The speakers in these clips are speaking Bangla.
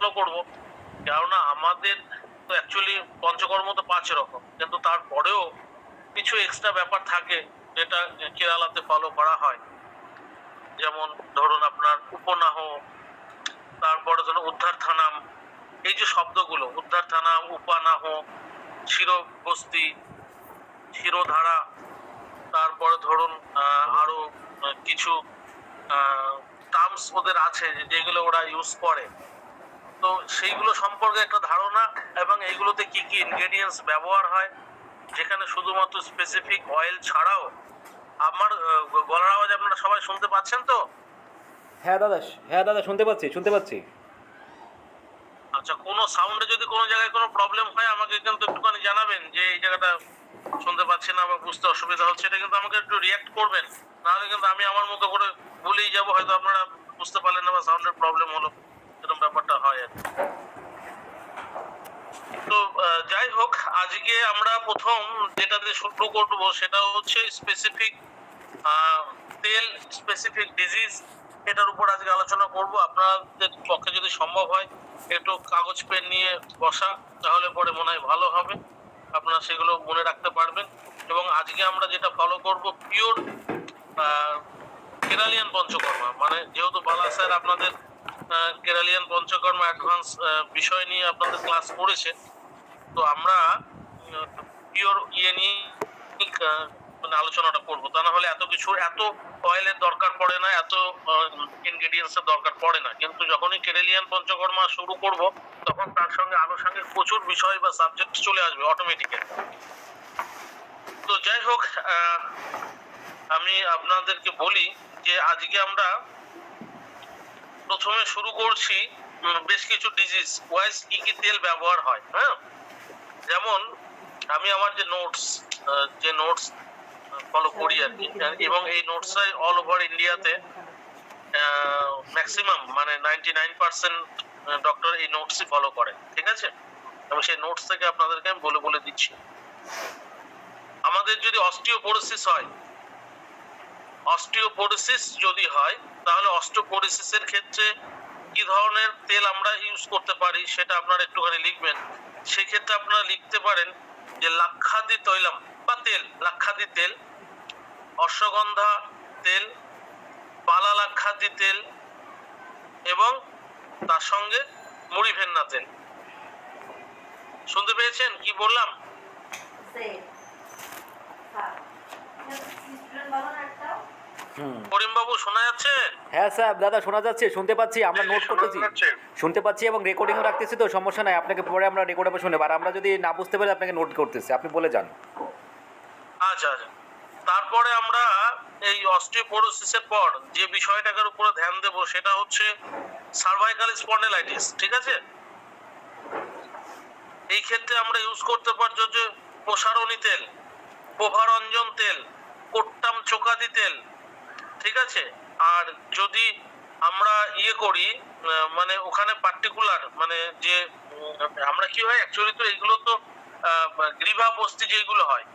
ফলো করব। কেননা আমাদের তো অ্যাকচুয়ালি পঞ্চকর্ম তো পাঁচ রকম। কিন্তু তারপরেও কিছু এক্সট্রা ব্যাপার থাকে যেটা কেরালাতে ফলো করা হয়। যেমন ধরুন আপনার উপনাহ, তারপরে ধরুন উদ্ধার থানাম, এই যে শব্দগুলো, উদ্ধার থানাম, উপানাহ, শিরবস্তি, শিরোধারা, তারপরে ধরুন আরও কিছু টার্মস ওদের আছে যেগুলো ওরা ইউজ করে। তো সেইগুলো সম্পর্কে একটা ধারণা এবং এইগুলোতে কি কি ইনগ্রেডিয়েন্টস ব্যবহার হয় যেখানে শুধুমাত্র স্পেসিফিক অয়েল ছাড়াও আমার গলার আওয়াজ আপনারা সবাই শুনতে পাচ্ছেন তো? হ্যাঁ দাদা হ্যাঁ দাদা শুনতে পাচ্ছি শুনতে পাচ্ছি। আচ্ছা কোনো সাউন্ডে যদি কোনো জায়গায় কোনো প্রবলেম হয় আমাকে কিন্তু একটুখানি জানাবেন যে এই জায়গাটা শুনতে পাচ্ছি না বা বুঝতে অসুবিধা হচ্ছে এটা কিন্তু আমাকে একটু রিয়াক্ট করবেন। নাহলে কিন্তু আমি আমার মতো করে বলেই যাব হয়তো আপনারা বুঝতে পারলেন না বা সাউন্ডের প্রবলেম হলো। এরকম ব্যাপারটা হয় আর তো যাই হোক, আজকে আমরা প্রথম যেটাতে শুরু করব সেটা হচ্ছে স্পেসিফিক তেল স্পেসিফিক ডিজিজ এটার উপর আজকে আলোচনা করব। আপনাদের পক্ষে যদি সম্ভব হয়, একটু কাগজ পেন নিয়ে বসা, তাহলে পরে মনে হয় ভালো হবে। আপনারা সেগুলো মনে রাখতে পারবেন। এবং আজকে আমরা যেটা ফলো করব পিওর কেরালিয়ান পঞ্চকর্মা। মানে যেহেতু বালা স্যার আপনাদের কেরালিয়ান পঞ্চকর্মা অ্যাডভান্স বিষয় নিয়ে আপনাদের ক্লাস করেছে তো আমরা পিওর ইয়ে নিয়ে মানে আলোচনাটা করব। তা না হলে এত কিছু, এত অয়েলের দরকার পড়ে না, এত ইনগ্রেডিয়েন্টস এর দরকার পড়ে না। কিন্তু যখনই কেরেলিয়ান পঞ্চকর্মা শুরু করব, তখন তার সঙ্গে আনুষঙ্গিক প্রচুর বিষয় বা সাবজেক্ট চলে আসবে অটোমেটিক্যালি তো যাই হোক আমি আপনাদেরকে বলি যে আজকে আমরা প্রথমে শুরু করছি বেশ কিছু ডিজিজ ওয়াইজ কি কি তেল ব্যবহার হয় হ্যাঁ? যেমন আমি আমার যে নোটস যে নোটস ফলো করি আর কি এবং এই নোটসটাই অল ওভার ইন্ডিয়াতে ম্যাক্সিমাম মানে নাইনটি নাইন পার্সেন্ট ডক্টর এই নোটসই ফলো করে, ঠিক আছে? এবং সেই নোটস থেকে আপনাদেরকে আমি বলে বলে দিচ্ছি। আমাদের যদি অস্টিওপোরোসিস হয় অস্টিওপোরোসিস যদি হয় তাহলে অস্টিওপোরোসিসের ক্ষেত্রে কি ধরনের তেল আমরা ইউজ করতে পারি সেটা আপনারা একটুখানি লিখবেন? সেক্ষেত্রে আপনারা লিখতে পারেন যে লাক্ষাদি তৈলাম বা তেল লাক্ষাদি তেল, অশ্বগন্ধা তেল পালা লাক্ষাদি তেল এবং তার সঙ্গে মুড়ি ভেন্না তেল। শুনতে পেয়েছেন? কি বললাম? করিমবাবু শোনা যাচ্ছে? হ্যাঁ স্যার দাদা শোনা যাচ্ছে শুনতে পাচ্ছি আমরা নোট করতেছি। শুনতে পাচ্ছি এবং রেকর্ডিংও রাখতেছি তো সমস্যা নাই আপনাকে পরে আমরা রেকর্ড হবে শুনে আর আমরা যদি না বুঝতে পারি আপনাকে নোট করতেছি আপনি বলে যান। আচ্ছা আচ্ছা। তারপরে আমরা এই অস্টিওপোরোসিসের পর যে বিষয়টার উপরে ধ্যান দেব সেটা হচ্ছে সার্ভাইকাল স্পন্ডেলাইটিস ঠিক আছে? এই ক্ষেত্রে আমরা ইউজ করতে পারছি যে প্রসারণী তেল প্রভারঞ্জন তেল কোট্টাম চোকাদি তেল ঠিক আছে? আর যদি আমরা ইয়ে করি মানে ওখানে পার্টিকুলার মানে যে আমরা কি হয় অ্যাকচুয়ালি তো এগুলো তো গ্রীভা বস্তি যেগুলো হয়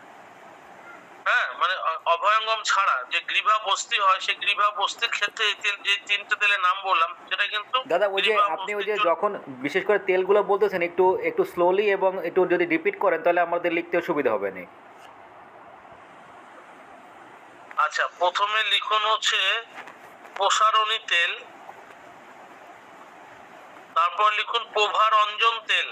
হ্যাঁ? মানে অভয়ঙ্গম ছাড়া যে গ্রীভা বস্তি হয় সেই গ্রীভা বস্তির ক্ষেত্রে এই তেল যে তিনটে তেলের নাম বললাম সেটা কিন্তু দাদা ওই যে আপনি ওই যে যখন বিশেষ করে তেলগুলো বলতেছেন একটু একটু স্লোলি এবং একটু যদি রিপিট করেন তাহলে আমাদের লিখতেও সুবিধা হবে না। আচ্ছা প্রথমে লিখুন হচ্ছে প্রসারণী তেল, তারপর লিখুন প্রভারঞ্জন তেল।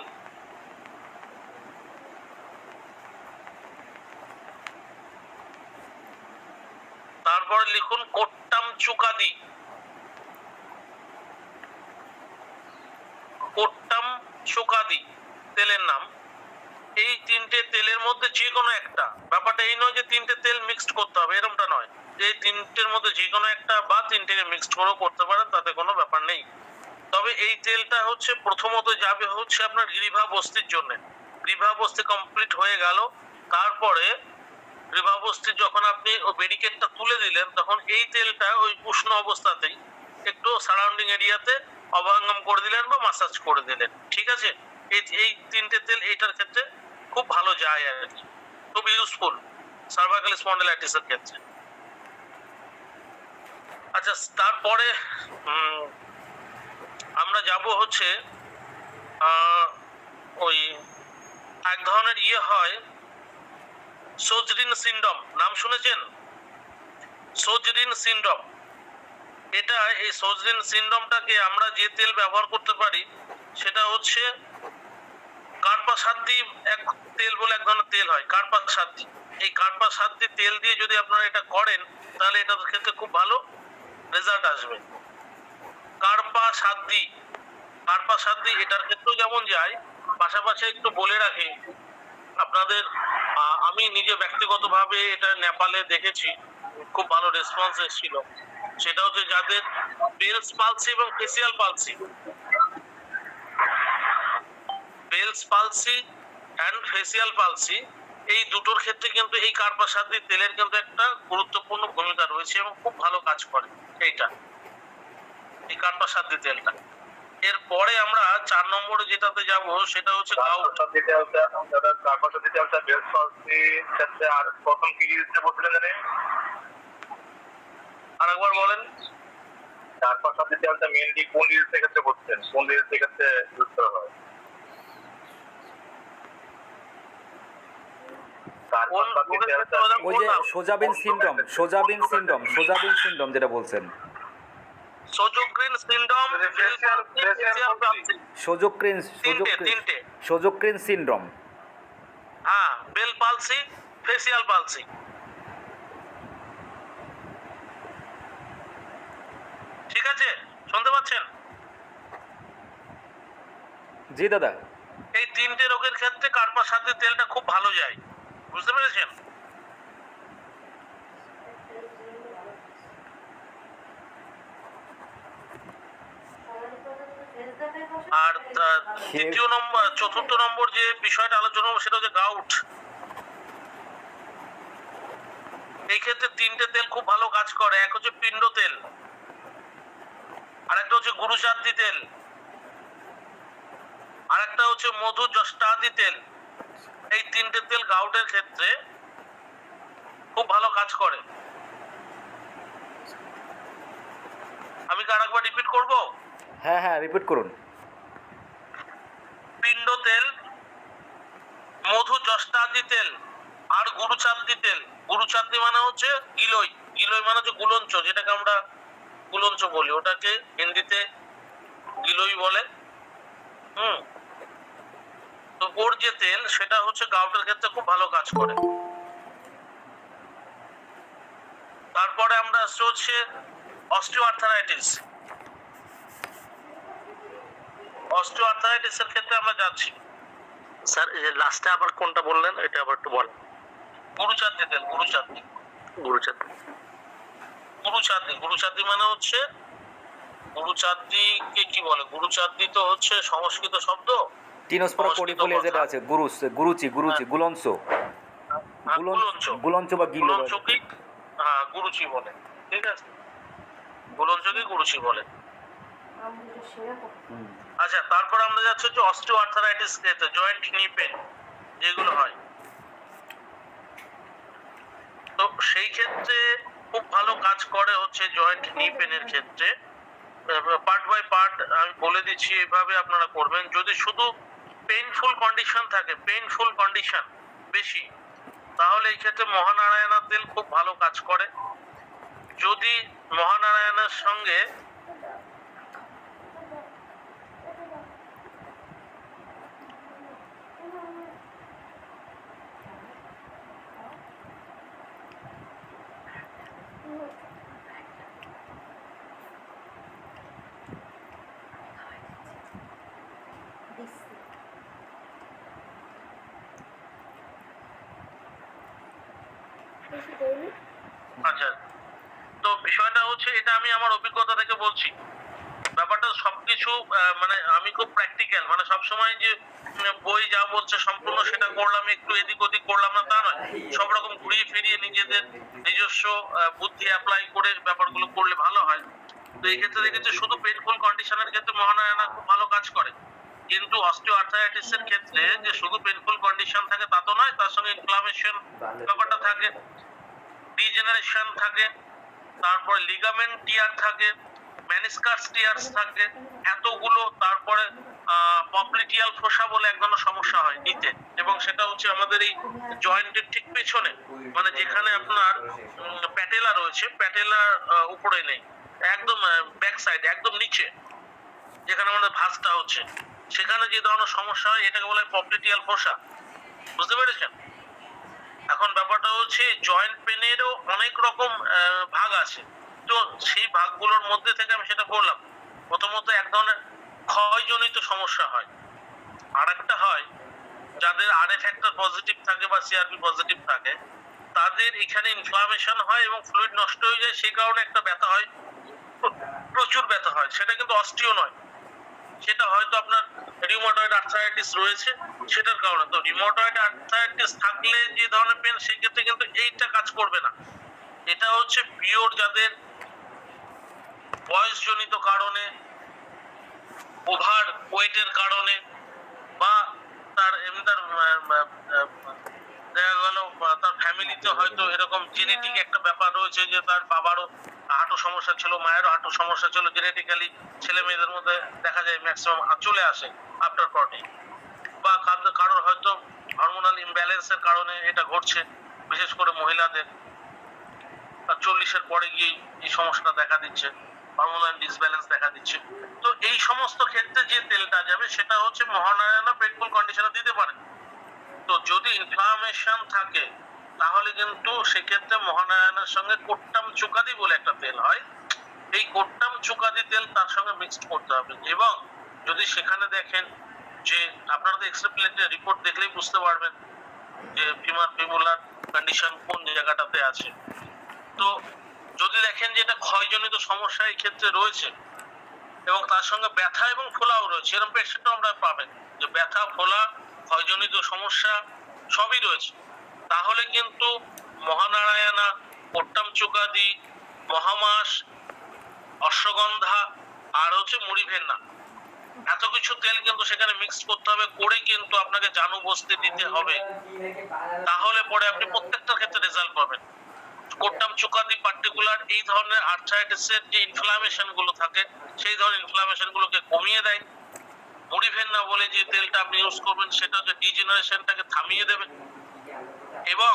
তারপর লিখুন কোট্টাম চুকাদি। কোট্টাম চুকাদি, তেলের নাম। এই তিনটে তেলের মধ্যে যে কোনো একটা। ব্যাপারটা এই নয় যে তিনটে তেল মিক্সড করতে হবে এরকমটা নয়। যে এই তিনটের মধ্যে যে কোনো একটা বা তিনটেকে মিক্সড করেও করতে পারেন, তাতে কোনো ব্যাপার নেই। তবে এই তেলটা হচ্ছে প্রথমত যাবে হচ্ছে আপনার গ্রীভা বস্তির জন্য। গ্রীভা বস্তি কমপ্লিট হয়ে গেল। তারপরে বস্তির যখন আপনি ব্যারিকেডটা তুলে দিলেন, তখন এই তেলটা ওই উষ্ণ অবস্থাতেই একটু সারাউন্ডিং এরিয়াতে অবহঙ্গম করে দিলেন বা মাসাজ করে দিলেন। ঠিক আছে? এই তিনটে তেল এইটার ক্ষেত্রে খুব ভালো যায় আর কি। খুব ইউজফুল সার্ভাইকাল স্পন্ডিলাইটিসের ক্ষেত্রে। আচ্ছা তারপরে আমরা যাব হচ্ছে ওই এক ধরনের ইয়ে হয় সোজরিন সিন্ডম নাম শুনেছেন? সোজরিন সিন্ডম এটা এই সোজরিন সিন্ডমটাকে আমরা যে তেল ব্যবহার করতে পারি, সেটা হচ্ছে কার্পা সাদ্দি এক তেল বলে এক ধরনের তেল হয়, কার্পা সাদ্দি এই কার্পা সাদ্দি তেল দিয়ে যদি আপনারা এটা করেন, তাহলে এটার ক্ষেত্রে খুব ভালো রেজাল্ট আসবে। কার্পা সাদ্দি কার্পা সাদ্দি এটার ক্ষেত্রেও যেমন যায়, পাশাপাশি একটু বলে রাখি, আপনাদের আমি নিজে ব্যক্তিগতভাবে এটা নেপালে দেখেছি, খুব ভালো রেসপন্স এসেছিল। সেটা হচ্ছে যাদের বেলস পালসি এবং facial palsy Bell's palsy and facial palsy এই দুটোর ক্ষেত্রে কিন্তু এই কার্পাসাদি তেলের কিন্তু একটা গুরুত্বপূর্ণ ভূমিকা রয়েছে এবং খুব ভালো কাজ করে এইটা এই কার্পাসাদি তেলটা। এরপরে আমরা চার নম্বরে যেটাতে যাব সেটা হচ্ছে গাউট ক্ষেত্রে আর প্রথম কি কি দিতে বলছিলেন জানি আরেকবার বলেন। তারপর সাথে তেলটা মেনলি কোন রিলসের ক্ষেত্রে কোন ক্ষেত্রে ইউজ করা হয় তারপর কোন সাথে রোগের তেলটা ক্ষেত্রে ওই যে সোজাবিন সিনড্রোম সোজাবিন সিনড্রোম সোজাবিন সিনড্রোম যেটা বলছেন। সিন্ড্রোম। সোজোক্রিন সোজোক্রিন সোজোক্রিন সিনড্রোম। হ্যাঁ বেল পালসি ফেসিয়াল পালসি। ঠিক আছে? শুনতে পাচ্ছেন? জি দাদা। এই তিনটে রোগের ক্ষেত্রে কার্পাস সাথে তেলটা খুব ভালো যায়। বুঝতে পেরেছেন? আর তৃতীয় নম্বর, চতুর্থ নম্বর যে বিষয়টা আলোচনা সেটা হচ্ছে গাউট এই ক্ষেত্রে তিনটে তেল খুব ভালো কাজ করে, এক হচ্ছে পিণ্ড তেল, আরেকটা হচ্ছে গুরুচাঁদি তেল, আরেকটা হচ্ছে মধু জস্টাদি তেল। এই তিনটে তেল গাউটের ক্ষেত্রে খুব ভালো কাজ করে। আমি কি আরেকবার রিপিট করব? হ্যাঁ হ্যাঁ রিপিট করুন। পিণ্ড তেল মধু জস্টাদি তেল আর গুরুচাঁদি তেল। গুরুচাঁদি মানে হচ্ছে গিলই গিলই মানে হচ্ছে গুলঞ্চ যেটাকে আমরা গুলঞ্চ বলি। ওটাকে হিন্দিতে গিলই বলে। হুম? তো ওর যে তেল সেটা হচ্ছে গাউটের ক্ষেত্রে খুব ভালো কাজ করে। তারপরে আমরা আসছে হচ্ছে অস্টিও আর্থারাইটিস অস্টিও ক্ষেত্রে আমরা যাচ্ছি। স্যার এই লাস্টে আবার কোনটা বললেন এটা আবার একটু বলেন। গুরুচাঁদি তেল গুরুচাঁদি গুরুচাঁদ গুরুচাঁদি গুরুচাঁদি মানে হচ্ছে গুরুচাঁদিকে কি বলে? গুরুচাঁদি তো হচ্ছে সংস্কৃত শব্দ। টিনোস্পোরা সংস্কৃত যেটা আছে গুরুস গুরুচি গুরুচি গুলঞ্চ গুলঞ্চ গুলঞ্চ বা গিলো হ্যাঁ গুরুচি বলে। ঠিক আছে? গুলঞ্চকে গুরুচি বলে? আচ্ছা তারপর আমরা যাচ্ছি হচ্ছে অস্টিও আর্থারাইটিস ক্ষেত্রে জয়েন্ট নি পেন যেগুলো হয়। তো সেই ক্ষেত্রে খুব ভালো কাজ করে হচ্ছে জয়েন্ট নি পেনের ক্ষেত্রে। পার্ট বাই পার্ট আমি বলে দিচ্ছি এভাবে আপনারা করবেন। যদি শুধু পেইনফুল কন্ডিশন থাকে পেইনফুল কন্ডিশন বেশি। তাহলে এই ক্ষেত্রে মহানারায়ণের তেল খুব ভালো কাজ করে। যদি মহানারায়ণের সঙ্গে আচ্ছা তো বিষয়টা হচ্ছে এটা আমি আমার অভিজ্ঞতা থেকে বলছি। ব্যাপারটা সবকিছু মানে আমি খুব প্র্যাকটিক্যাল মানে সবসময় যে বই যা বলছে সম্পূর্ণ সেটা করলাম, একটু এদিক ওদিক করলাম না, তা নয়। সব রকম ঘুরিয়ে ফিরিয়ে নিজেদের নিজস্ব বুদ্ধি অ্যাপ্লাই করে ব্যাপারগুলো করলে ভালো হয়। তো এই ক্ষেত্রে দেখেছি শুধু পেনফুল কন্ডিশনের ক্ষেত্রে মহানায়না খুব ভালো কাজ করে। কিন্তু অস্টিও আর্থারাইটিস এর ক্ষেত্রে যে শুধু পেনফুল কন্ডিশন থাকে তা তো নয়, তার সঙ্গে ইনফ্লামেশন ব্যাপারটা থাকে ডিজেনারেশন থাকে, তারপরে লিগামেন্ট টিয়ার থাকে ম্যানিস্কাস টিয়ার্স থাকে, এতগুলো তারপরে পপলিটিয়াল ফোসা বলে এক ধরনের সমস্যা হয় নিতে। এবং সেটা হচ্ছে আমাদের এই জয়েন্টের ঠিক পেছনে মানে যেখানে আপনার প্যাটেলা রয়েছে প্যাটেলার উপরে নেই। একদম ব্যাক সাইড একদম নিচে, যেখানে আমাদের ভাঁজটা হচ্ছে। সেখানে যে ধরনের সমস্যা হয়, এটাকে বলা পপলিটিয়াল ফোসা। বুঝতে পেরেছেন? এখন ব্যাপারটা হচ্ছে জয়েন্ট পেনেরও অনেক রকম ভাগ আছে। তো সেই ভাগগুলোর মধ্যে থেকে আমি সেটা বললাম প্রথমত এক ধরনের ক্ষয়জনিত সমস্যা হয়। আর একটা হয়, যাদের আর ফ্যাক্টর পজিটিভ থাকে বা সিআরপি পজিটিভ থাকে, তাদের এখানে ইনফ্লামেশন হয় এবং ফ্লুইড নষ্ট হয়ে যায় সেই কারণে একটা ব্যথা হয়। প্র- প্রচুর ব্যথা হয়। সেটা কিন্তু অস্টিও নয়। সেটা হয়তো আপনার রিউমাটয়েড আর্থ্রাইটিস রয়েছে, সেটার কারণে। তো রিউমাটয়েড আর্থ্রাইটিস থাকলে যে ধরনের পেন সেক্ষেত্রে কিন্তু এইটা কাজ করবে না। এটা হচ্ছে পিওর যাদের বয়সজনিত কারণে ওভার ওয়েটের কারণে, বা তার এমনি তার দেখা গেল তার ফ্যামিলিতে হয়তো এরকম জেনেটিক একটা ব্যাপার রয়েছে যে তার বাবারও হাঁটু সমস্যা ছিল, মায়েরও হাঁটু সমস্যা ছিল জেনেটিক্যালি ছেলে মেয়েদের মধ্যে দেখা যায় ম্যাক্সিমাম চলে আসে আফটার ফর্টি বা কারোর হয়তো হরমোনাল ইমব্যালেন্সের কারণে এটা ঘটছে, বিশেষ করে মহিলাদের। চল্লিশের পরে গিয়ে এই সমস্যাটা দেখা দিচ্ছে। হরমোনাল ডিসব্যালেন্স দেখা দিচ্ছে। তো এই সমস্ত ক্ষেত্রে যে তেলটা যাবে, সেটা হচ্ছে মহানারায়ণা পেটফুল কন্ডিশনার দিতে পারে। তো যদি ইনফ্লামেশন থাকে, তাহলে কিন্তু সেক্ষেত্রে মহানারায়ণের সঙ্গে কোট্টাম চুকাদি বলে একটা তেল হয়। এই কোট্টাম চুকাদি তেল তার সঙ্গে মিক্সড করতে হবে। এবং যদি সেখানে দেখেন যে আপনারা তো রিপোর্ট দেখলেই বুঝতে পারবেন যে ফিমার ফিমুলার কন্ডিশন কোন জায়গাটাতে আছে। তো যদি দেখেন যে এটা ক্ষয়জনিত সমস্যা এই ক্ষেত্রে রয়েছে, এবং তার সঙ্গে ব্যথা এবং ফোলাও রয়েছে, এরকম পেশেন্টও আমরা পাবেন। যে ব্যথা, ফোলা, ক্ষয়জনিত সমস্যা সবই রয়েছে। তাহলে কিন্তু মহানারায়ণা কোট্টাম চুকাদি, মহামাস, অশ্বগন্ধা, আর হচ্ছে মুড়ি ভেন্না এত কিছু তেল কিন্তু সেখানে মিক্স করতে হবে, করে কিন্তু আপনাকে জানু বসতে দিতে হবে। তাহলে পরে আপনি প্রত্যেকটার ক্ষেত্রে রেজাল্ট পাবেন। কোট্টাম চুকাদি পার্টিকুলার এই ধরনের আর্থ্রাইটিসের যে ইনফ্লামেশনগুলো থাকে, সেই ধরনের ইনফ্লামেশন গুলোকে কমিয়ে দেয়। মরিভেন্না বলে যে তেলটা আপনি ইউজ করবেন, সেটা হচ্ছে ডিজেনারেশনটাকে থামিয়ে দেবে। এবং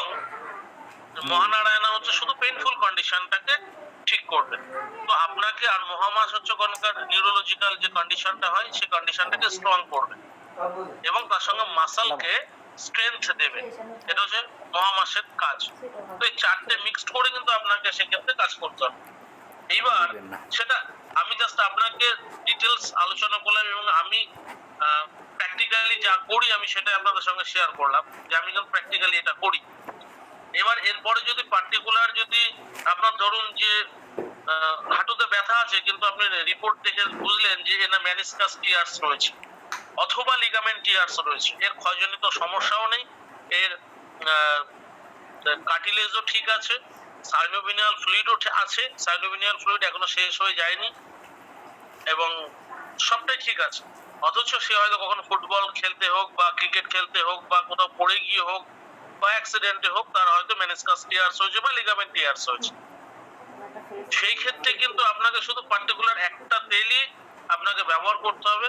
মহানারায়ণা হচ্ছে শুধু পেইনফুল কন্ডিশনটাকে ঠিক করবে। তো আপনাকে আর মহামাস হচ্ছে কোনকার নিউরোলজিক্যাল যে কন্ডিশনটা হয়, সেই কন্ডিশনটাকে স্ট্রং করবে। এবং তার সঙ্গে মাসালকে স্ট্রেংথ দেবে। এটা হচ্ছে মহামাসের কাজ। তো এই চারটে মিক্সড করে কিন্তু আপনাকে সেক্ষেত্রে কাজ করতে হবে। এইবার সেটা আমি জাস্ট আপনাকে ডিটেলস আলোচনা করলাম এবং আমি প্র্যাকটিক্যালি যা করি আমি সেটা আপনাদের সঙ্গে শেয়ার করলাম যে আমি কিন্তু প্র্যাকটিক্যালি এটা করি। এবার এরপরে যদি পার্টিকুলার যদি আপনার ধরুন যে হাঁটুতে ব্যথা আছে কিন্তু আপনি রিপোর্ট দেখে বুঝলেন যে এনা ম্যানিসকাস টিয়ার্স রয়েছে অথবা লিগামেন্ট টিয়ার্স রয়েছে। এর ক্ষয়জনিত সমস্যাও নেই এর কার্টিলেজও ঠিক আছে সাইনোভিনিয়াল ফ্লুইডও আছে সাইনোভিনিয়াল ফ্লুইড এখনও শেষ হয়ে যায়নি এবং সবটাই ঠিক আছে। অথচ সে হয়তো কখনো ফুটবল খেলতে হোক বা ক্রিকেট খেলতে হোক বা কোথাও পড়ে গিয়ে হোক বা অ্যাক্সিডেন্টে হোক, তার হয়তো মেনিসকাস টিয়ার্স হয়েছে বা লিগামেন্ট টিয়ার্স হয়েছে। সেই ক্ষেত্রে কিন্তু আপনাকে শুধু পার্টিকুলার একটা তেলই আপনাকে ব্যবহার করতে হবে,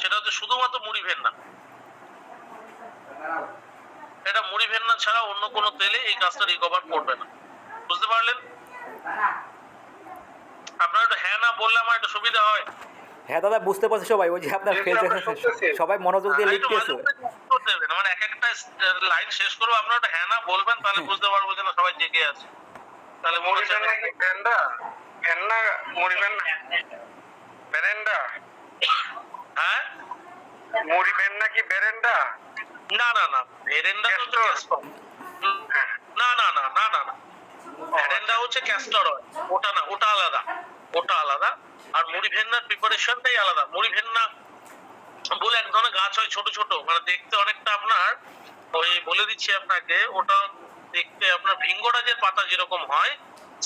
সেটা হচ্ছে শুধুমাত্র মুড়ি ভেন্না এটা মুড়ি ভেন্না ছাড়া অন্য কোনো তেলে এই কাজটা রিকভার করবে না। বুঝতে পারলেন? আপনার একটু হ্যাঁ না বললে আমার একটু সুবিধা হয়। হ্যাঁ দাদা বুঝতে পারছি সবাই ওই যে আপনার ফেস সবাই মনোযোগ দিয়ে লিখতেছে। উত্তর দেবেন মানে এক একটা লাইন শেষ করব আপনার একটু হ্যাঁ না বলবেন তাহলে বুঝতে পারব যে না সবাই জেগে আছে। তাহলে মনে হচ্ছে মুড়ি কি ভেন্ডা? ভেন্না মুড়ি ভেন্না? বেরেন্ডা হ্যাঁ? মুড়ি ভেন্না কি বেরেন্ডা না না না ভেরেন্ডা তো হচ্ছে ক্যাস্টর না না না না না না। ভেরেন্ডা হচ্ছে ক্যাস্টর অয়েল ওটা না ওটা আলাদা। ওটা আলাদা। আর মুড়ি ভেন্নার প্রিপারেশনটাই আলাদা। মুড়ি ভেন্না বলে এক ধরনের গাছ হয় ছোট ছোট। মানে দেখতে অনেকটা আপনার ওই বলে দিচ্ছি আপনাকে ওটা দেখতে আপনার ভিঙ্গরাজের পাতা যেরকম হয়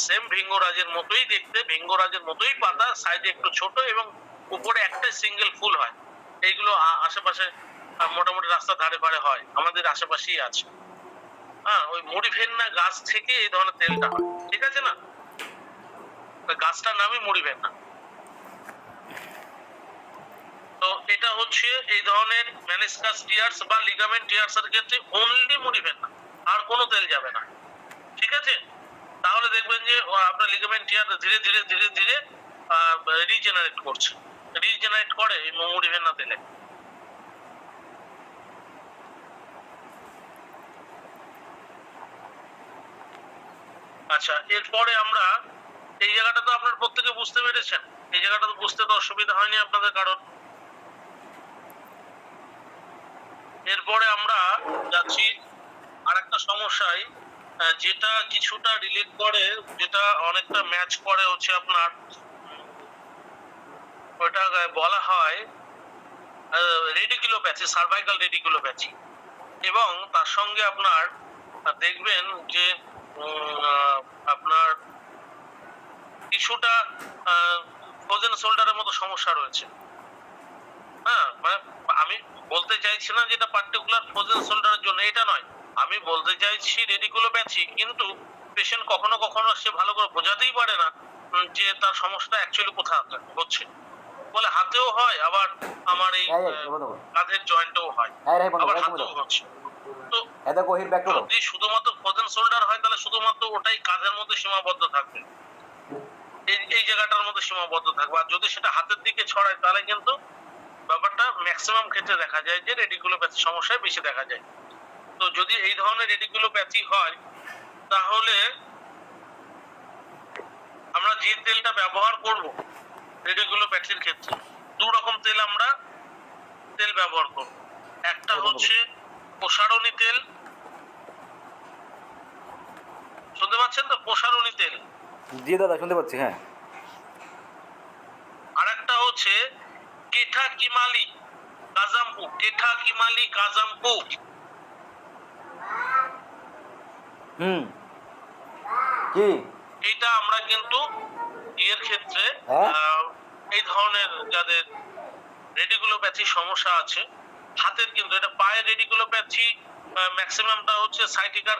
সেম ভিঙ্গরাজের মতোই দেখতে ভিঙ্গরাজের মতোই পাতা সাইডে একটু ছোট এবং উপরে একটা সিঙ্গেল ফুল হয়। এইগুলো আশেপাশে মোটামুটি রাস্তার ধারে পারে হয়। আমাদের আশেপাশেই আছে। হ্যাঁ ওই মুড়ি ভেন্না গাছ থেকে এই ধরনের তেলটা হয়। ঠিক আছে না? গাছটার নামই মুড়ি ভেন্না তো এটা হচ্ছে এই ধরনের টিয়ার্স বা লিগামেন্ট ক্ষেত্রে অনলি মুড়িবেন না আর কোনো তেল যাবে না। ঠিক আছে? তাহলে দেখবেন যে আপনার লিগামেন্ট টিয়ার ধীরে ধীরে ধীরে ধীরে রিজেনারেট করছে। রিজেনারেট করে এই মুড়িবেন না তেলে। আচ্ছা এরপরে আমরা এই জায়গাটা তো আপনার প্রত্যেকে বুঝতে পেরেছেন। এই জায়গাটা তো বুঝতে তো অসুবিধা হয়নি আপনাদের কারণ এরপরে আমরা যাচ্ছি আরেকটা সমস্যায় আহ, যেটা কিছুটা রিলেট করে যেটা অনেকটা ম্যাচ করে হচ্ছে আপনার ওটা বলা হয় রেডিকুলোপ্যাথি সার্ভাইকাল রেডিকুলোপ্যাথি এবং তার সঙ্গে আপনার দেখবেন যে আপনার কিছুটা ফ্রোজেন শোল্ডারের মতো সমস্যা রয়েছে। হ্যাঁ মানে আমি বলতে চাইছি না যেটা পার্টিকুলার ফ্রোজেন শোল্ডারের জন্য এটা নয়। আমি বলতে চাইছি রেডিকুলোপ্যাথি কিন্তু পেশেন্ট কখনো কখনো সে ভালো করে বোঝাতেই পারে না যে তার সমস্যাটা অ্যাকচুয়ালি কোথায় হচ্ছে। বলে হাতেও হয় আবার আমার এই। কাঁধের জয়েন্টও হয় আবার হাতেও হচ্ছে। তো এ ব্যাক যদি শুধুমাত্র শোল্ডার হয় তাহলে শুধুমাত্র ওটাই কাঁধের মধ্যে সীমাবদ্ধ থাকবে। এই এই জায়গাটার মধ্যে সীমাবদ্ধ থাকবে। আর যদি সেটা হাতের দিকে ছড়ায় তাহলে কিন্তু ব্যাপারটা ম্যাক্সিমাম ক্ষেত্রে দেখা যায় যে রেডিকুলোপ্যাথি সমস্যায় বেশি দেখা যায়। তো যদি এই ধরনের রেডিকুলোপ্যাথি হয় তাহলে আমরা যে তেলটা ব্যবহার করব রেডিকুলোপ্যাথির ক্ষেত্রে। দু রকম তেল আমরা তেল ব্যবহার করব। একটা হচ্ছে প্রসারণী তেল। শুনতে পাচ্ছেন তো? প্রসারণী তেল। জি দাদা শুনতে পাচ্ছি হ্যাঁ। আর একটা হচ্ছে কেঠা কিমালি কাজাম্পু কেঠা কিমালি কাজাম্পু হুম। কি? এইটা আমরা কিন্তু এর ক্ষেত্রে হ্যাঁ? এই ধরনের যাদের রেডিকুলোপ্যাথি সমস্যা আছে হাতের কিন্তু এটা পায়ের রেডিকুলোপ্যাথি ম্যাক্সিমামটা হচ্ছে সাইটিকার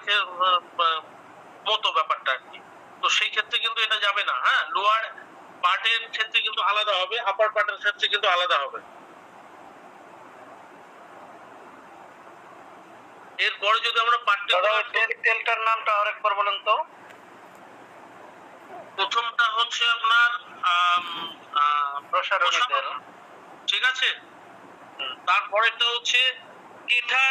মতো ব্যাপারটা আর কি। তো সেই ক্ষেত্রে কিন্তু এটা যাবে না হ্যাঁ? লোয়ার পার্টের ক্ষেত্রে কিন্তু আলাদা হবে আপার পার্টের ক্ষেত্রে কিন্তু আলাদা হবে। এরপরে যদি আমরা তেলটার নামটা আরেকবার বলেন তো। প্রথমটা হচ্ছে আপনার প্রসারণ। ঠিক আছে? তারপরেটা হচ্ছে কেঠা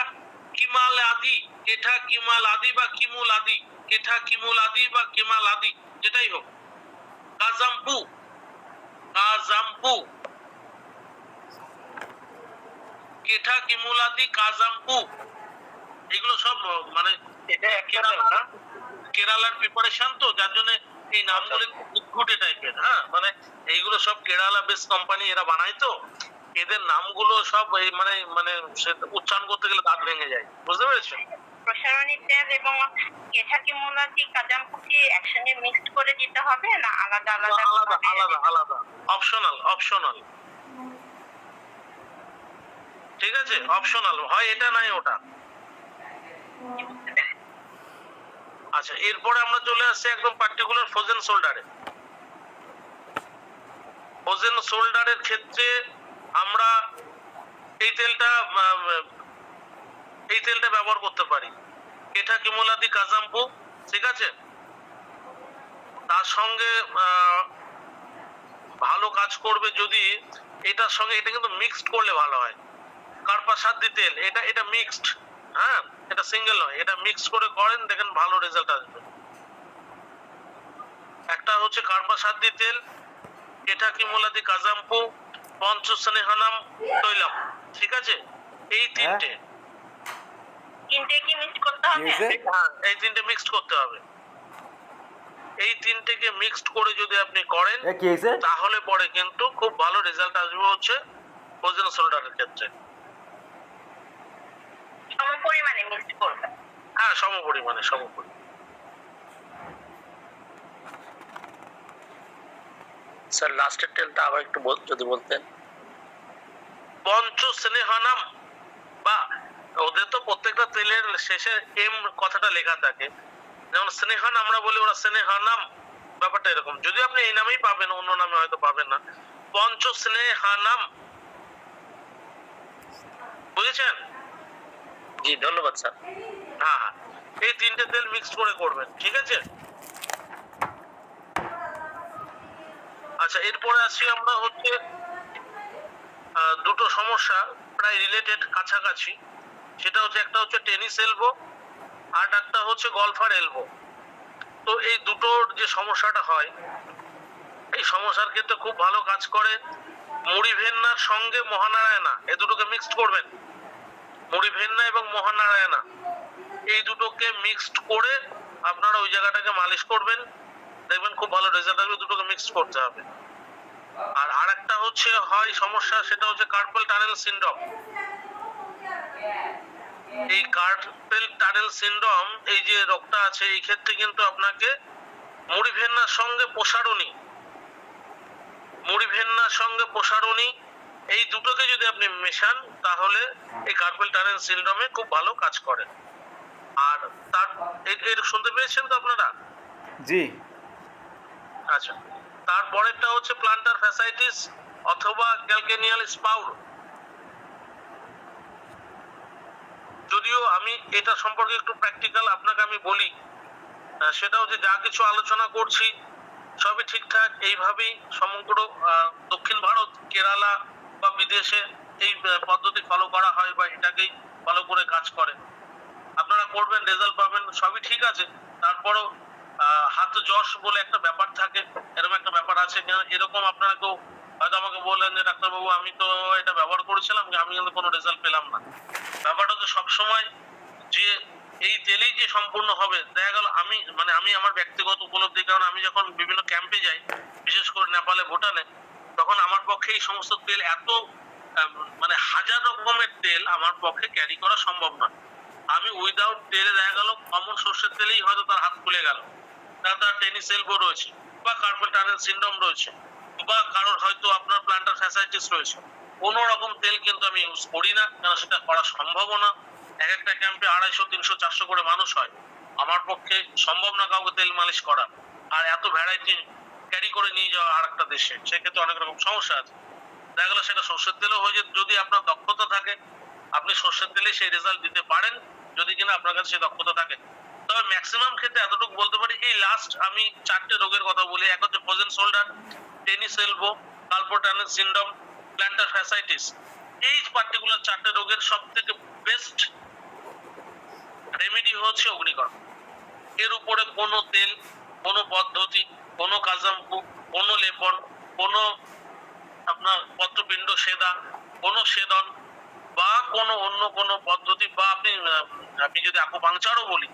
কিমাল আদি কেঠা কিমাল আদি বা কিমুল আদি কেঠা কিমুল আদি বা কিমাল আদি যেটাই হোক। কাজাম্পু কাজাম্পু। কেঠা কিমুল আদি কাজাম্পু। এগুলো সব মানে কেরালার প্রিপারেশন তো যার জন্য এই নামগুলো উদ্ভুটে টাইপের হ্যাঁ? মানে এইগুলো সব কেরালা বেস কোম্পানি এরা বানায় তো। এদের নামগুলো সব এই মানে মানে উচ্চারণ করতে গেলে দাঁত ভেঙে যায়। বুঝতে পেরেছ প্রসারণী তেল এবং কেঠাকি কাজামপুকি একসঙ্গে মিক্সড করে দিতে হবে না আলাদা আলাদা আলাদা আলাদা আলাদা। অপশনাল অপশনাল ঠিক আছে? অপশনাল হয় এটা নাই ওটা। আচ্ছা এরপরে আমরা চলে আসছি একদম পার্টিকুলার ফ্রোজেন শোল্ডারে ফ্রোজেন শোল্ডারের ক্ষেত্রে আমরা এই তেলটা এই তেলটা ব্যবহার করতে পারি। এটা কিমোলাদি কাজাম্পু, ঠিক আছে? তার সঙ্গে ভালো কাজ করবে যদি এটার সঙ্গে, এটা কিন্তু মিক্সড করলে ভালো হয়। কার্পাসাদ্দি তেল, এটা এটা মিক্সড হ্যাঁ? এটা সিঙ্গেল নয়, এটা মিক্স করে করেন, দেখেন ভালো রেজাল্ট আসবে। একটা হচ্ছে কার্পাসাদ্দি তেল, এটা কি মোলাদি কাজাম্পু পঞ্চস্নেহানাম তৈলাম। ঠিক আছে? এই তিনটে। তিনটে কি মিক্স করতে হবে? হ্যাঁ এই তিনটে মিক্সড করতে হবে। এই তিনটেকে মিক্সড করে যদি আপনি করেন তাহলে পরে কিন্তু খুব ভালো রেজাল্ট আসবে হচ্ছে ফ্রোজেন শোল্ডারের ক্ষেত্রে। সম পরিমাণে মিক্স করবে হ্যাঁ সম পরিমাণে সম পরিমাণে স্যার লাস্টের তেলটা আবার একটু যদি বলতেন। পঞ্চ স্নেহানাম বা ওদের তো প্রত্যেকটা তেলের শেষে এম কথাটা লেখা থাকে। যেমন স্নেহান আমরা বলি ওরা স্নেহানাম ব্যাপারটা এরকম। যদি আপনি এই নামেই পাবেন অন্য নামে হয়তো পাবেন না। পঞ্চ স্নেহানাম বুঝেছেন? জি ধন্যবাদ স্যার। হ্যাঁ হ্যাঁ। এই তিনটে তেল মিক্স করে করবেন ঠিক আছে? আচ্ছা এরপরে আসছি আমরা হচ্ছে দুটো সমস্যা প্রায় রিলেটেড কাছাকাছি। সেটা হচ্ছে একটা হচ্ছে টেনিস এলবো আর একটা হচ্ছে গলফার এলবো তো এই দুটোর যে সমস্যাটা হয়, এই সমস্যার ক্ষেত্রে খুব ভালো কাজ করে মুড়ি ভেন্নার সঙ্গে মহানারায়ণা। এ দুটোকে মিক্সড করবেন। মুড়ি ভেন্না এবং মহানারায়ণা। এই দুটোকে মিক্সড করে আপনারা ওই জায়গাটাকে মালিশ করবেন। দেখবেন খুব ভালো রেজাল্ট আসবে, দুটোকে মিক্সড করতে হবে। আর আরেকটা হচ্ছে, হয় সমস্যা, সেটা হচ্ছে কার্পেল টানেল সিনড্রোম এই কার্পেল টানেল সিনড্রোম এই যে রোগটা আছে, এই ক্ষেত্রে কিন্তু আপনাকে মুড়ি ভেন্নার সঙ্গে প্রসারণী মুড়ি ভেন্নার সঙ্গে প্রসারণী, এই দুটোকে যদি আপনি মেশান, তাহলে এই কার্পেল টানেল সিনড্রোমে খুব ভালো কাজ করে। আর তার এর শুনতে পেয়েছেন তো আপনারা? জি। আচ্ছা। তারপরেরটা হচ্ছে প্লান্টার ফ্যাসাইটিস অথবা ক্যালকেনিয়াল স্পাউল যদিও আমি এটা সম্পর্কে একটু প্র্যাকটিক্যাল আপনাকে আমি বলি সেটা হচ্ছে যা কিছু আলোচনা করছি, সবই ঠিকঠাক। এইভাবেই সমগ্র দক্ষিণ ভারত, কেরালা বা বিদেশে এই পদ্ধতি ফলো করা হয় বা এটাকেই ফলো করে কাজ করে। আপনারা করবেন রেজাল্ট পাবেন, সবই ঠিক আছে। তারপরও হাত যশ বলে একটা ব্যাপার থাকে, এরকম একটা ব্যাপার আছে এরকম আপনারা কেউ হয়তো আমাকে বললেন যে, ডাক্তারবাবু, আমি তো এটা ব্যবহার করেছিলাম আমি কিন্তু কোনো রেজাল্ট পেলাম না। ব্যাপারটা তো সবসময় যে এই তেলেই যে সম্পূর্ণ হবে, দেখা গেল আমি মানে আমি আমার ব্যক্তিগত উপলব্ধি, কারণ আমি যখন বিভিন্ন ক্যাম্পে যাই, বিশেষ করে নেপালে, ভুটানে, তখন আমার পক্ষে এই সমস্ত তেল এত মানে হাজার রকমের তেল আমার পক্ষে ক্যারি করা সম্ভব না আমি উইদাউট তেলে দেখা গেল কমন সর্ষের তেলেই হয়তো তার হাত খুলে গেল। তার টেনিস এলবো রয়েছে বা কার্পেল টানেল সিন্ড্রোম রয়েছে বা কারোর হয়তো আপনার প্লান্টার ফ্যাসাইটিস রয়েছে। কোনো রকম তেল কিন্তু আমি ইউজ করি না, কেন সেটা করা সম্ভবও না। এক একটা ক্যাম্পে আড়াইশো, তিনশো, চারশো করে মানুষ হয়। আমার পক্ষে সম্ভব না কাউকে তেল মালিশ করা। আর এত ভ্যারাইটি ক্যারি করে নিয়ে যাওয়া আর একটা দেশে, সেক্ষেত্রে অনেক রকম সমস্যা আছে। দেখা গেলো সেটা সর্ষের তেলও হয়ে যেত, যদি আপনার দক্ষতা থাকে, আপনি সর্ষের তেলে সেই রেজাল্ট দিতে পারেন। যদি কিনা আপনার কাছে সেই দক্ষতা থাকে তবে ম্যাক্সিমাম ক্ষেত্রে এতটুকু বলতে পারি, এই লাস্ট আমি চারটে রোগের কথা বলি। এক হচ্ছে frozen shoulder tennis elbow carpal tunnel syndrome plantar fasciitis এই পার্টিকুলার চারটে রোগের সব থেকে বেস্ট রেমেডি হচ্ছে অগ্নিকর্ম। এর উপরে কোনো তেল, কোনো পদ্ধতি, কোনো কাজাম্পু কোনো লেপন, কোনো আপনার পত্রপিণ্ড সেদা, কোনো সেদন বা কোনো অন্য কোনো পদ্ধতি বা আপনি আপনি যদি আকুপাংচারও বলি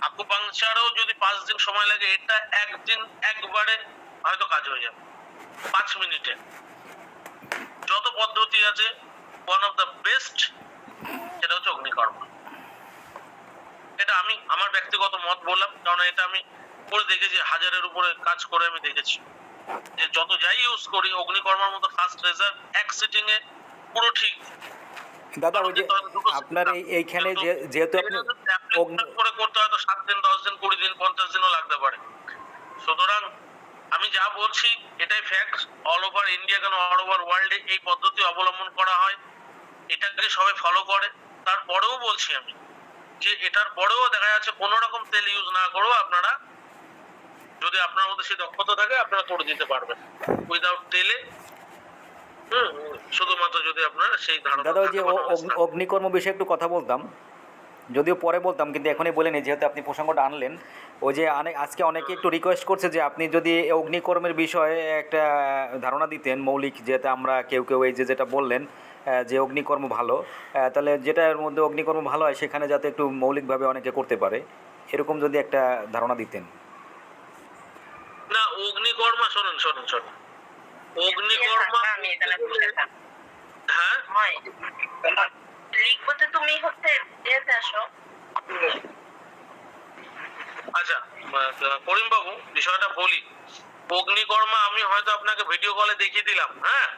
আকুপাংচারও যদি পাঁচ দিন সময় লাগে, এটা একদিন একবারে হয়তো কাজ হয়ে যাবে। পাঁচ মিনিটে। যত পদ্ধতি আছে ওয়ান অফ দ্য বেস্ট সেটা হচ্ছে অগ্নিকর্ম। এটা আমি, আমার ব্যক্তিগত মত বললাম, কারণ এটা আমি করে দেখেছি, হাজারের উপরে কাজ করে আমি দেখেছি। যে যত যাই ইউজ করি, অগ্নিকর্মার মতো ফার্স্ট রেজাল্ট এক সিটিং এ পুরো ঠিক। দাদা, ওই যে আপনার এই এইখানে যেহেতু আপনি করে করতে হয়তো সাত দিন, দশ দিন, কুড়ি দিন, পঞ্চাশ দিনও লাগতে পারে। সুতরাং আমি যা বলছি, এটাই অল ওভার ইন্ডিয়া কেন অল ওভার ওয়ার্ল্ডে এই পদ্ধতি অবলম্বন করা হয়, এটাকে সবাই ফলো করে। তারপরেও বলছি আমি যে এটার পরেও দেখা যাচ্ছে কোনো রকম তেল ইউজ না করেও আপনারা যদি আপনার মধ্যে সেই দক্ষতা থাকে, আপনারা করে দিতে পারবেন। উইদাউট তেলে শুধুমাত্র যদি আপনারা সেই ধারণা দাদা ওই যে অগ্নি- অগ্নিকর্ম বিষয়ে একটু কথা বলতাম। যদিও পরে বলতাম কিন্তু এখনই বলে নিই যেহেতু আপনি প্রসঙ্গটা আনলেন। ওই যে আজকে অনেকে একটু রিকোয়েস্ট করছে যে আপনি যদি অগ্নিকর্মের বিষয়ে একটা ধারণা দিতেন মৌলিক যেটা আমরা কেউ কেউ এই যে যেটা বললেন যে অগ্নিকর্ম ভালো তাহলে যেটার মধ্যে অগ্নিকর্ম ভালো হয় সেখানে যাতে একটু মৌলিকভাবে অনেকে করতে পারে। এরকম যদি একটা ধারণা দিতেন। না অগ্নিকর্মা শোনেন শোনেন শোনেন। অগ্নিকর্মা আমি হ্যাঁ? হয় তুমি হচ্ছে যেতে আসো। আচ্ছা করিম বাবু বিষয়টা বলি। অগ্নিকর্মা আমি হয়তো আপনাকে ভিডিও কলে দেখিয়ে দিলাম হ্যাঁ?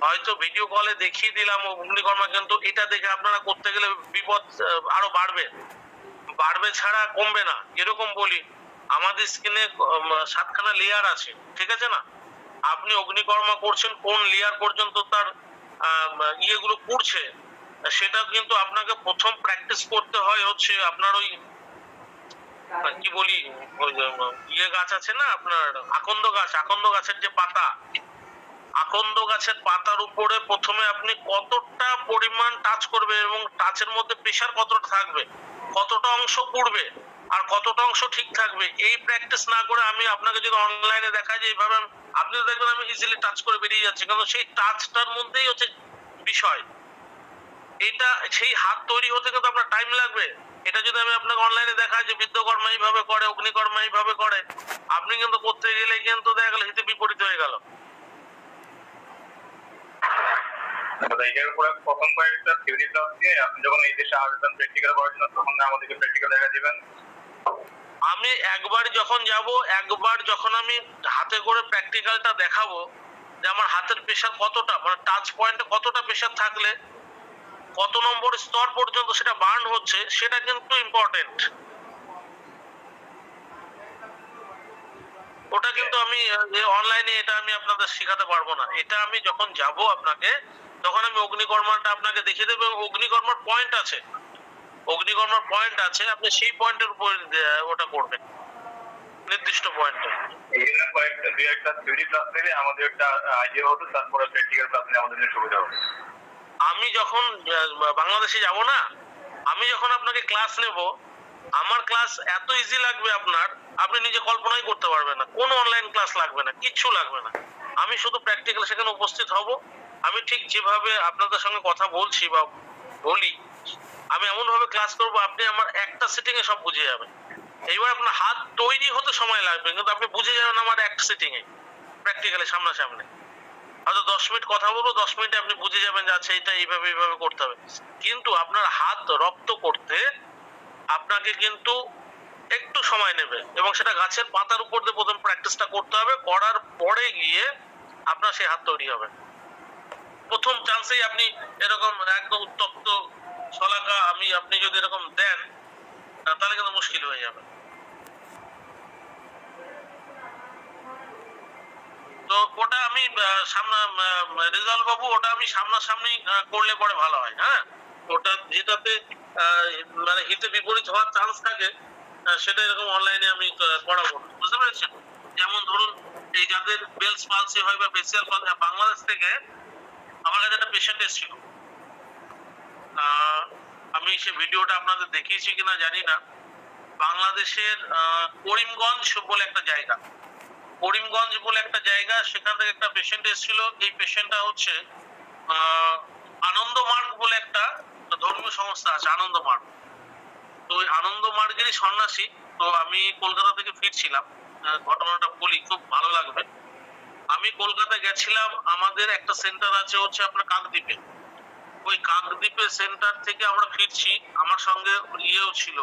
হয়তো ভিডিও কলে দেখিয়ে দিলাম অগ্নিকর্মা কিন্তু এটা দেখে আপনারা করতে গেলে বিপদ আরও বাড়বে। বাড়বে ছাড়া কমবে না। এরকম বলি আমাদের স্কিনে সাতখানা লেয়ার আছে ঠিক আছে না? আপনি অগ্নিকর্মা করছেন, কোন লেয়ার পর্যন্ত তার ইয়েগুলো পুড়ছে সেটা কিন্তু আপনাকে প্রথম প্র্যাকটিস করতে হয় হচ্ছে আপনার ওই কি বলি ইয়ে গাছ আছে না আপনার, আকন্দ গাছ, আকন্দ গাছের যে পাতা, আকন্দ গাছের পাতার উপরে প্রথমে আপনি কতটা পরিমাণ টাচ করবে এবং টাচের মধ্যে প্রেশার কতটা থাকবে, কতটা অংশ পড়বে, আর কতটা অংশ ঠিক থাকবে, এই প্র্যাকটিস না করে আমি আপনাকে যদি অনলাইনে দেখাই যায় এইভাবে আমি- আপনি দেখবেন আমি ইজিলি টাচ করে বেরিয়ে যাচ্ছি, কারণ সেই টাচটার মধ্যেই হচ্ছে বিষয়। এটা সেই হাত তৈরি হতে কিন্তু আপনার টাইম লাগবে। এটা যদি আমি আপনাকে অনলাইনে দেখাই যে বিদ্যকর্মা এইভাবে করে, অগ্নিকর্মা এইভাবে করে, আপনি কিন্তু করতে গেলে কিন্তু দেখা গেল হিতে বিপরীত হয়ে গেল। প্রথম কয়েকটা থিওরি আপনি যখন এই দেশে আসবেন প্র্যাকটিক্যাল করার জন্য তখন আমাদেরকে প্র্যাকটিক্যাল দেখা দিবেন। আমি একবার যখন যাব, একবার যখন আমি হাতে করে প্র্যাকটিক্যালটা দেখাবো যে আমার হাতের প্রেশার কতটা মানে টাচ পয়েন্টে কতটা প্রেশার থাকলে, কত নম্বর স্তর পর্যন্ত সেটা বার্ন হচ্ছে, সেটা কিন্তু ইম্পর্টেন্ট ওটা কিন্তু আমি অনলাইনে এটা আমি আপনাদের শেখাতে পারব না। এটা আমি যখন যাব আপনাকে, তখন আমি অগ্নিকর্মাটা আপনাকে দেখিয়ে দেবো এবং অগ্নিকর্মার পয়েন্ট আছে। অগ্নিকর্মার পয়েন্ট আছে আপনি সেই পয়েন্টের উপর ওটা করবেন। নির্দিষ্ট পয়েন্টে কয়েকটা দুই একটা থিওরি ক্লাস নিলে আমাদের একটা আইডিয়া হতো তারপরে প্র্যাকটিক্যাল ক্লাস আমাদের জন্য সুবিধা হবে। আমি যখন বাংলাদেশে যাব না আমি যখন আপনাকে ক্লাস নেব আমার ক্লাস এত ইজি লাগবে আপনার আপনি নিজে কল্পনাই করতে পারবেন না। কোনো অনলাইন ক্লাস লাগবে না কিচ্ছু লাগবে না। আমি শুধু প্র্যাকটিক্যাল সেখানে উপস্থিত হব। আমি ঠিক যেভাবে আপনাদের সঙ্গে কথা বলছি বা বলি আমি এমন ভাবে ক্লাস করব, আপনি আমার একটা সিটিং এ সব বুঝে যাবেন। এইবার আপনার হাত তৈরি হতে সময় লাগবে, কিন্তু আপনি বুঝে যাবেন আমার একটা সিটিং এ প্র্যাকটিক্যালি সামনাসামনি। হয়তো দশ মিনিট কথা বলব, দশ মিনিটে আপনি বুঝে যাবেন যে আচ্ছা এটা এইভাবে এইভাবে করতে হবে। কিন্তু আপনার হাত রপ্ত করতে আপনাকে কিন্তু একটু সময় নেবে এবং সেটা গাছের পাতার উপর দিয়ে প্রথম প্র্যাকটিসটা করতে হবে। করার পরে গিয়ে আপনার সেই হাত তৈরি হবে। প্রথম চান্সেই আপনি এরকম একদম উত্তপ্ত শলাকা আমি, আপনি যদি এরকম দেন তাহলে কিন্তু মুশকিল হয়ে যাবে। তো ওটা আমি সামনা রেজাল্ট বাবু, ওটা আমি সামনাসামনি করলে পরে ভালো হয় হ্যাঁ? ওটা যেটাতে মানে হিতে বিপরীত হওয়ার চান্স থাকে সেটা এরকম অনলাইনে আমি করাবো বুঝতে পেরেছেন? যেমন ধরুন, এই যাদের বেলস পালসি হয় বা ফেসিয়াল বাংলাদেশ থেকে, আমার কাছে একটা পেশেন্ট এসেছিল। আমি সে ভিডিওটা আপনাদের দেখিয়েছি কিনা জানি না। বাংলাদেশের করিমগঞ্জ বলে একটা জায়গা। করিমগঞ্জ বলে একটা জায়গা, সেখান থেকে একটা পেশেন্ট এসেছিল। এই পেশেন্টটা হচ্ছে আনন্দমার্গ বলে একটা ধর্মীয় সংস্থা আছে আনন্দমার্গ তো ওই আনন্দমার্গেরই সন্ন্যাসী। তো আমি কলকাতা থেকে ফিরছিলাম। ঘটনাটা বলি, খুব ভালো লাগবে। আমি কলকাতা গেছিলাম। আমাদের একটা সেন্টার আছে, হচ্ছে আপনার কাকদ্বীপে। ওই কাকদ্বীপের সেন্টার থেকে আমরা ফিরছি। আমার সঙ্গে ইয়েও ছিল।